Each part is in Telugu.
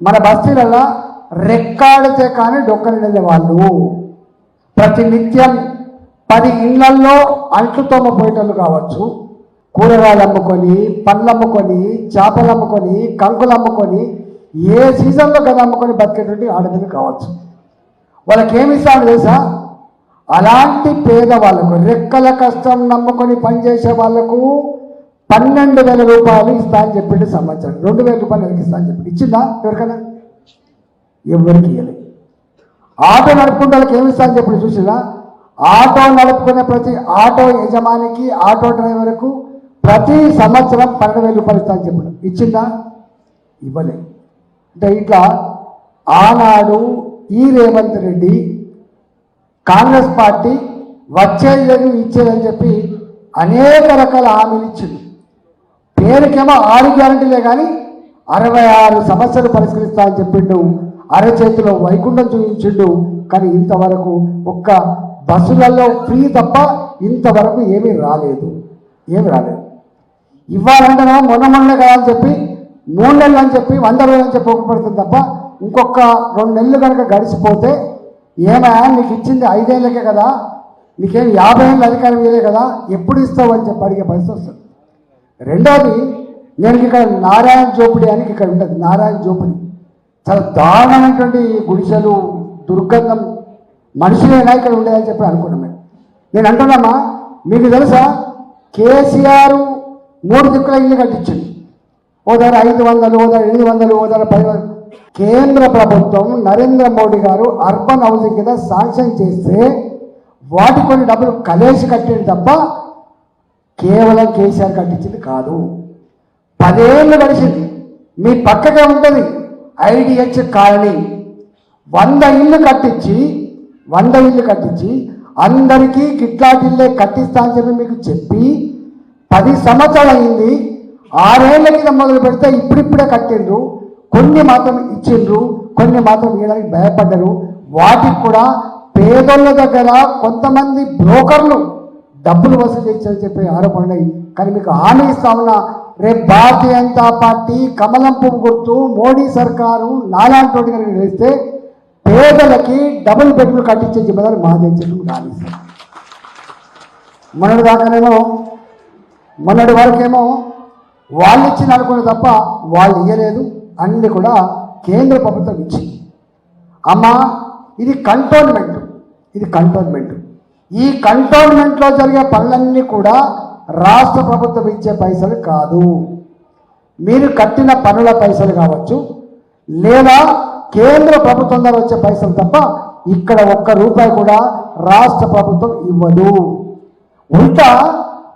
మన బస్తీలలో రెక్కాడితే కానీ డొక్కనిడే వాళ్ళు. ప్రతి నిత్యం పది ఇళ్ళల్లో అంట్లు తోమపోయేటోళ్ళు కావచ్చు. కూరగాయలు అమ్ముకొని పళ్ళు అమ్ముకొని చేపలు అమ్ముకొని కంకులు అమ్ముకొని ఏ సీజన్లో కదా అమ్ముకొని బతికేటువంటి ఆడపిల్లలు కావచ్చు. వాళ్ళకి ఏమి ఇస్తాను తెలుసా? అలాంటి పేదవాళ్ళకు రెక్కల కష్టం నమ్ముకొని పనిచేసే వాళ్ళకు పన్నెండు వేల రూపాయలు ఇస్తా అని చెప్పిండు సంవత్సరం. రెండు వేల రూపాయలు ఎవరికి ఇస్తా అని చెప్పి ఇచ్చిందా? ఎవరికైనా? ఎవరికి ఇవ్వలేదు ఆటో నడుపుకున్న వాళ్ళకి ఏమి ఇస్తా అని చెప్పి చూసినా ఆటో నడుపుకునే ప్రతి ఆటో యజమానికి ఆటో డ్రైవర్కు ప్రతి సంవత్సరం పన్నెండు వేల రూపాయలు ఇస్తా అని చెప్పిండు. ఇచ్చిందా? ఇవ్వలేదు అంటే ఇట్లా ఆనాడు ఈ రేవంత్ రెడ్డి కాంగ్రెస్ పార్టీ వచ్చేది లేదు ఇచ్చేదని చెప్పి అనేక రకాల హామీలు ఇచ్చింది నేనకేమో ఆరు గ్యారంటీలే కానీ అరవై ఆరు సమస్యలు పరిష్కరిస్తా అని చెప్పిండు. అరచేతిలో వైకుంఠం చూపించిండు. కానీ ఇంతవరకు ఒక్క బస్సులలో ఫ్రీ తప్ప ఇంతవరకు ఏమీ రాలేదు. ఏమి రాలేదు. ఇవ్వాలంటారా మొన్న మొన్న కాదని చెప్పి మూడు నెలలు అని చెప్పి వంద రోజులు అని చెప్పి ఒకపడుతుంది తప్ప ఇంకొక రెండు నెలలు కనుక గడిచిపోతే ఏమయ్యా నీకు ఇచ్చింది ఐదేళ్ళకే కదా నీకేం యాభై ఏళ్ళు అధికారం ఇవ్వలే కదా ఎప్పుడు ఇస్తావు అని చెప్పి అడిగే పరిస్థితి వస్తుంది. రెండోది నేను ఇక్కడ నారాయణ జోపిడి అని ఇక్కడ ఉంటుంది నారాయణ జోపిడి. చాలా దారుణమైనటువంటి గుడిసెలు దుర్గంధం మనుషులైనా ఇక్కడ ఉండేదని చెప్పి అనుకున్నాం మేము నేను అంటున్నామా మీకు తెలుసా కేసీఆర్ మూడు దిక్కుల ఇల్లు కట్టించింది. ఓ ధర ఐదు వందలు ఓ ధర ఎనిమిది వందలు ఓ ధర పది వందలు. కేంద్ర ప్రభుత్వం నరేంద్ర మోడీ గారు అర్బన్ హౌసింగ్ కింద శాంక్షన్ చేస్తే వాటి కొన్ని డబ్బులు కలేసి కట్టేది తప్ప కేవలం కేసీఆర్ కట్టించింది కాదు. పదేళ్ళు గడిచింది. మీ పక్కకే ఉంటుంది. I D H colony. వంద ఇల్లు కట్టించి వంద ఇల్లు కట్టించి అందరికీ గిట్లాటిల్లే కట్టిస్తా అని చెప్పి మీకు చెప్పి పది సంవత్సరాలు అయింది ఆరేళ్ళ కింద మొదలు పెడితే ఇప్పుడిప్పుడే కట్టిండ్రు. కొన్ని మాత్రం ఇచ్చిండ్రు. కొన్ని మాత్రం ఇవ్వడానికి భయపడ్డరు. వాటికి కూడా పేదోళ్ళ దగ్గర కొంతమంది బ్రోకర్లు డబ్బులు వసూలు చేశారని చెప్పి ఆరోపణ ఉన్నాయి. కానీ మీకు హామీ ఇస్తా ఉన్నా రేపు భారతీయ జనతా పార్టీ కమలం పువ్వు గుర్తు మోడీ సర్కారు నాలాంటి వాడి కనుక గెలిస్తే పేదలకి డబుల్ బెడ్లు కట్టించే జిమ్మదారు మాదే చెప్పి హామీ మొన్నటి దాకానేమో మొన్నటి వరకేమో వాళ్ళు ఇచ్చింది అనుకునే తప్ప వాళ్ళు ఇయ్యలేదు. అన్ని కూడా కేంద్ర ప్రభుత్వం ఇచ్చింది. అమ్మా ఇది కంటోన్మెంట్. ఇది కంటోన్మెంట్. ఈ కంటోన్మెంట్లో జరిగే పనులన్నీ కూడా రాష్ట్ర ప్రభుత్వం ఇచ్చే పైసలు కాదు. మీరు కట్టిన పనుల పైసలు కావచ్చు లేదా కేంద్ర ప్రభుత్వం ద్వారా వచ్చే పైసలు తప్ప ఇక్కడ ఒక్క రూపాయి కూడా రాష్ట్ర ప్రభుత్వం ఇవ్వదు. ఉల్టా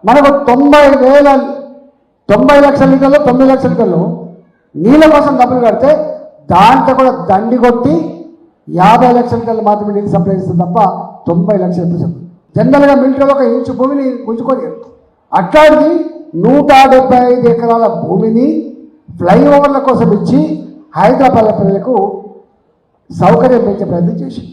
మనకు తొంభై వేల తొంభై లక్షల లీటర్లు తొమ్మిది లక్షల లీటర్లు నీళ్ళ కోసం డబ్బులు కడితే దాంట్లో కూడా దండి కొట్టి యాభై లక్షల లీటర్లు మాత్రమే నీళ్ళు సప్లై చేస్తుంది తప్ప తొంభై లక్షల లీటర్లు జనరల్గా మిలిటరీ ఒక ఇంచు భూమిని గుంజుకొని అట్లాంటిది నూట డెబ్బై ఐదు ఎకరాల భూమిని ఫ్లైఓవర్ల కోసం ఇచ్చి హైదరాబాద్ ప్రజలకు సౌకర్యం పెంచే ప్రయత్నం చేసింది.